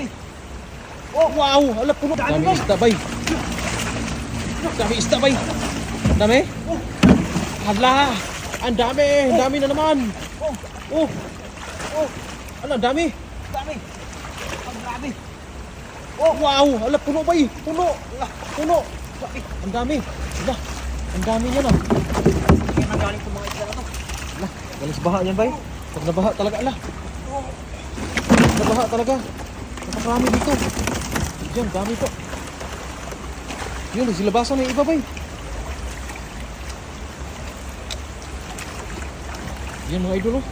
Grabe. Oh, wow! Ala, puno. Dami, Dami bay. isda, bay. Dami isda, bay. Dami? Hala! Ang dami! Ang dami na naman! Oh, Oh! Oh! Ala, ang dami! dami. Ang grabe. Oh, wow! Ala, puno, bay! Puno! Ala, Puno! grabe. Ang dami! Ala, ang dami niya na. Itong mga isda na to. Ala, walang sa baha niyan, bay. Pag nabaha talaga, ala. Oh, Nabaha talaga. Napakarami dito. Diyan, dami to. Yun, silabasan na yung iba, bay. Yan mga idol, oh.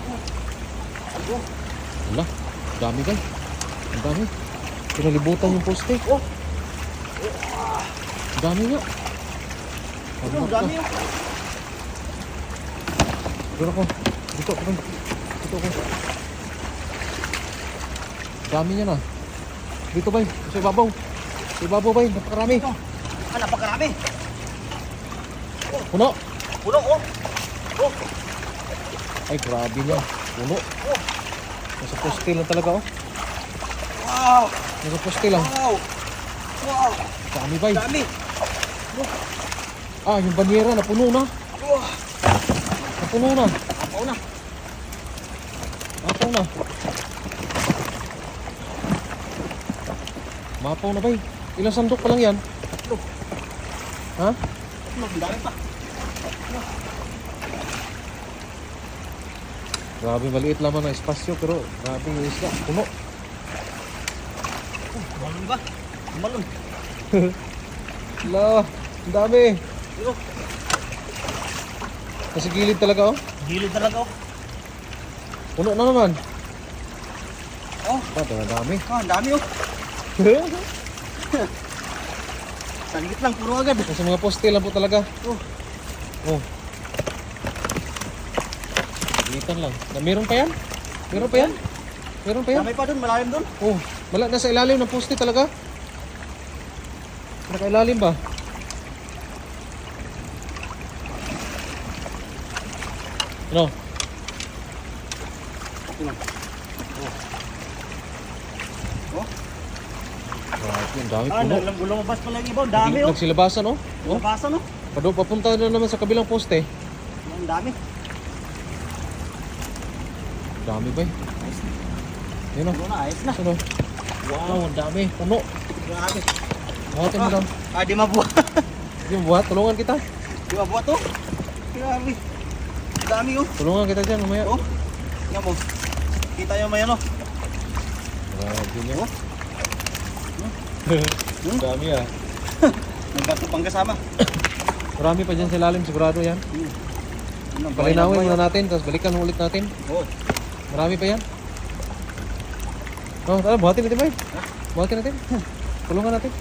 Wala, dami guys. Ang dami. Pinalibutan yung poste. Oh. Dami nga. Ang dami oh. Dito ako. Dito ako. Dito ako. Dami niya na. Dito bay. Sa ibabaw. Sa ibabaw bay. Napakarami. Oh, ah, napakarami. Puno. Puno, oh. Oh, Ay, grabe niya. Puno. oh. Nasa poste lang talaga oh. Wow. Nasa poste lang. Wow. Wow. Dami bay. Dami. Ah, yung banyera napuno na. Oh, Napuno na. ako na. Mapaw na. Mapaw na bay. Ilang sandok pa lang yan? Tatlo. Ha? Tatlo, dami pa. Grabe, maliit lamang na espasyo pero grabe yung isda. Puno. Oh, balon ba? Balon. Hala, ang dami. Pero, Nasa gilid talaga oh. gilid talaga oh. Puno na naman. Oh, Pa, ang dami. ah, ang dami oh. Saglit lang, puro agad. Nasa mga poste lang po talaga. Oh, Oh. Gilitan lang. Na, meron pa yan? Meron pa yan? Meron pa yan? dami pa dun, malalim dun. Oh, wala nasa ilalim ng poste talaga. Nakailalim ba? Ano? Tingnan. Oh, Grabe, ang dami ah, puno. nag- lumabas pa lang yung iba. Ang dami oh. Nagsilabasan oh. Oh, Labasan oh. pado papunta na naman sa kabilang poste. Ang dami. Dami ba? Ayos na. Yun oh. Na, ayos na. Ano? Wow, ang dami. Puno. Grabe. Buhatin mo Ah, lang. ah, di mabuhat. Yung buhat, tulungan kita. di mabuhat oh. Grabe. Ang dami oh. Tulungan kita dyan mamaya. Oh. Tingnan mo. Kita yung may ano. Grabe niya. Oh. Ang dami ah. May bato pang kasama. Marami pa dyan sa ilalim, sigurado yan. Hmm. Ano, Palinawin muna natin, tapos balikan ulit natin. Oh. Marami pa yan. Oh, tara, buhatin natin ba? Buhatin natin. Tulungan natin.